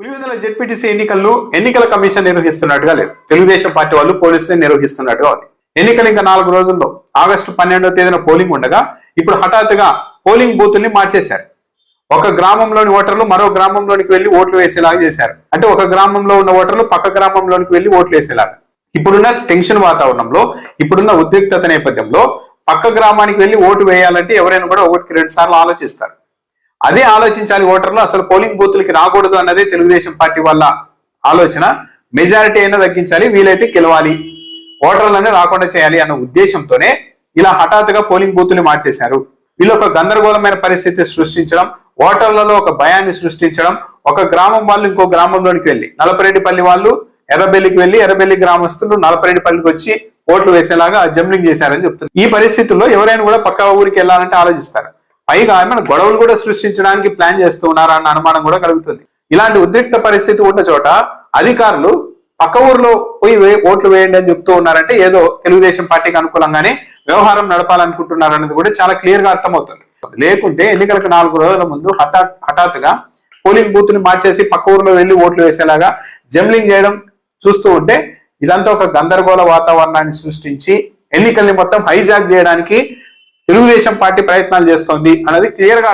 Pulivendula ZPTC ఎన్నికలను ఎన్నికల commission నిర్వహిస్తున్నట్టుగా లేదు. తెలుగుదేశం పార్టీ వాళ్ళు పోలీసులు నిర్వహిస్తున్నట్టుగా ఉంది. ఎన్నికలు ఇంకా నాలుగు రోజుల్లో ఆగస్టు పన్నెండవ తేదీన పోలింగ్ ఉండగా ఇప్పుడు హఠాత్తుగా పోలింగ్ బూతుల్ని మార్చేశారు. ఒక గ్రామంలోని ఓటర్లు మరో గ్రామంలోనికి వెళ్ళి ఓట్లు వేసేలాగా చేశారు. అంటే ఒక గ్రామంలో ఉన్న ఓటర్లు పక్క గ్రామంలోనికి వెళ్ళి ఓట్లు వేసేలాగా. ఇప్పుడున్న టెన్షన్ వాతావరణంలో ఇప్పుడున్న ఉద్రిక్తత నేపథ్యంలో పక్క గ్రామానికి వెళ్ళి ఓటు వేయాలంటే ఎవరైనా కూడా ఒకటికి రెండు సార్లు ఆలోచిస్తారు. అదే ఆలోచించాలి ఓటర్లు. అసలు పోలింగ్ బూత్లకి రాకూడదు అన్నదే తెలుగుదేశం పార్టీ వాళ్ళ ఆలోచన. మెజారిటీ అయినా తగ్గించాలి వీలైతే గెలవాలి. ఓటర్లనే రాకుండా చేయాలి అన్న ఉద్దేశంతోనే ఇలా హఠాత్తుగా పోలింగ్ బూత్లు మార్చేశారు. వీళ్ళు ఒక గందరగోళమైన పరిస్థితి సృష్టించడం ఓటర్లలో ఒక భయాన్ని సృష్టించడం ఒక గ్రామం వాళ్ళు ఇంకో గ్రామంలోనికి వెళ్ళి నలపరెడ్డిపల్లి వాళ్ళు ఎర్రబెల్లికి వెళ్ళి ఎర్రబెల్లి గ్రామస్తులు నలపరెడ్డిపల్లికి వచ్చి ఓట్లు వేసేలాగా జంబ్లింగ్ చేశారని చెప్తున్నారు. ఈ పరిస్థితుల్లో ఎవరైనా కూడా పక్క ఊరికి వెళ్ళాలంటే ఆలోచిస్తారు. పైగా ఏమైనా గొడవలు కూడా సృష్టించడానికి ప్లాన్ చేస్తూ ఉన్నారా అన్న అనుమానం కూడా కలుగుతుంది. ఇలాంటి ఉద్రిక్త పరిస్థితి ఉన్న చోట అధికారులు పక్క ఊర్లో పోయి ఓట్లు వేయండి అని చెప్తూ ఉన్నారంటే ఏదో తెలుగుదేశం పార్టీకి అనుకూలంగానే వ్యవహారం నడపాలనుకుంటున్నారు అనేది కూడా చాలా క్లియర్గా అర్థమవుతుంది. లేకుంటే ఎన్నికలకు నాలుగు రోజుల ముందు హఠా హఠాత్తుగా పోలింగ్ బూత్ని మార్చేసి పక్క ఊర్లో వెళ్ళి ఓట్లు వేసేలాగా జమ్లింగ్ చేయడం చూస్తూ ఉంటే ఇదంతా ఒక గందరగోళ వాతావరణాన్ని సృష్టించి ఎన్నికల్ని మొత్తం హైజాక్ చేయడానికి తెలుగుదేశం పార్టీ ప్రయత్నాలు చేస్తోంది అనేది క్లియర్గా